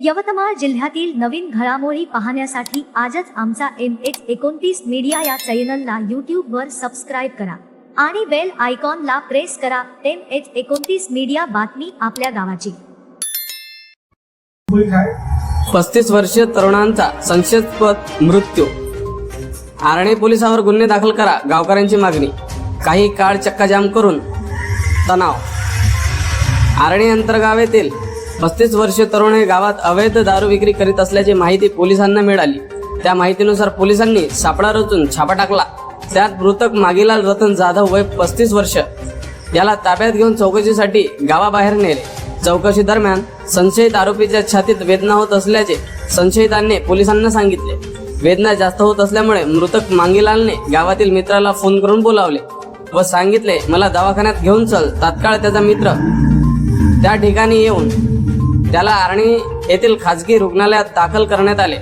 यवतमाळ जिल्ह्यातील नवीन घडामोडी पाहण्यासाठी आजच आमचा एम एच एकोणतीस मीडिया या चॅनलला यूट्यूब वर सबस्क्राईब करा. आणि बेल आयकॉनला प्रेस करा. एम एच एकोणतीस मीडिया बातमी आपल्या गावाची. पस्तीस वर्षीय तरुणांचा संशयास्पद मृत्यू. आरणे पोलिसावर गुन्हे दाखल करा गावकऱ्यांची मागणी. काही काळ चक्काजाम करून तणाव. आरणे अंतर्गावेतील पस्तीस वर्षीय तरुण हे गावात अवैध दारू विक्री करीत असल्याची माहिती पोलिसांना मिळाली. त्या माहितीनुसार पोलिसांनी सापळा रचून छापा टाकला. त्यात मृतक मागीलाल रतन जाधव वय पस्तीस वर्ष. याला ताब्यात घेऊन चौकशीसाठी गावाबाहेर नेले. चौकशी दरम्यान संशयित आरोपीच्या छातीत वेदना होत असल्याचे संशयितांनी पोलिसांना सांगितले. वेदना जास्त होत असल्यामुळे मृतक मांगीलालने गावातील मित्राला फोन करून बोलावले व सांगितले मला दवाखान्यात घेऊन चल तात्काळ त्याचा मित्र त्या ठिकाणी येऊन त्याला आर्णी येथील खाजगी रुग्णालयात दाखल करण्यात आले.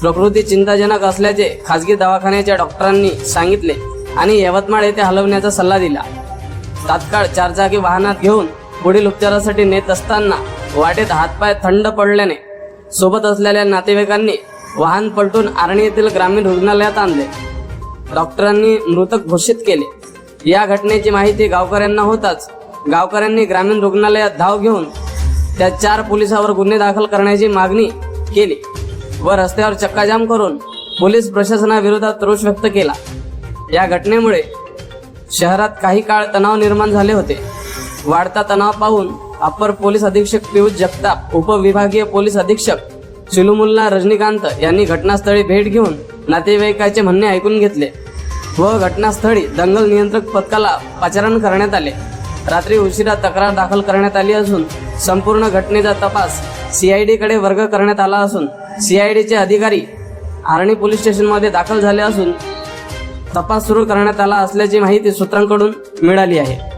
प्रकृती चिंताजनक असल्याचे खाजगी दवाखान्याच्या डॉक्टरांनी सांगितले आणि यवतमाळ येथे हलवण्याचा सल्ला दिला. तात्काळ चारचाकी वाहनात घेऊन पुढील उपचारासाठी नेत असताना वाटेत हातपाय थंड पडल्याने सोबत असलेल्या नातेवाईकांनी वाहन पलटून आर्णी येथील ग्रामीण रुग्णालयात आणले. डॉक्टरांनी मृतक घोषित केले. या घटनेची माहिती गावकऱ्यांना होताच गावकऱ्यांनी ग्रामीण रुग्णालयात धाव घेऊन त्या चार पोलिसावर गुन्हे दाखल करण्याची मागणी केली व रस्त्यावर चक्काजाम करून पोलीस प्रशासनाविरोधात रोष व्यक्त केला. या घटनेमुळे शहरात काही काळ तणाव निर्माण झाले होते. वाढता तणाव पाहून अप्पर पोलीस अधीक्षक पियुष जगताप उपविभागीय पोलीस अधीक्षक चिलुमुल्ला रजनीकांत यांनी घटनास्थळी भेट घेऊन नातेवाईकाचे म्हणणे ऐकून घेतले व घटनास्थळी दंगल नियंत्रक पथकाला पाचारण करण्यात आले. रात्री उशिरा तक्रार दाखल करण्यात आली असून संपूर्ण घटनेचा तपास सीआयडीकडे वर्ग करण्यात आला असून सीआयडीचे अधिकारी आर्णी पोलीस स्टेशनमध्ये दाखल झाले असून तपास सुरू करण्यात आला असल्याची माहिती सूत्रांकडून मिळाली आहे.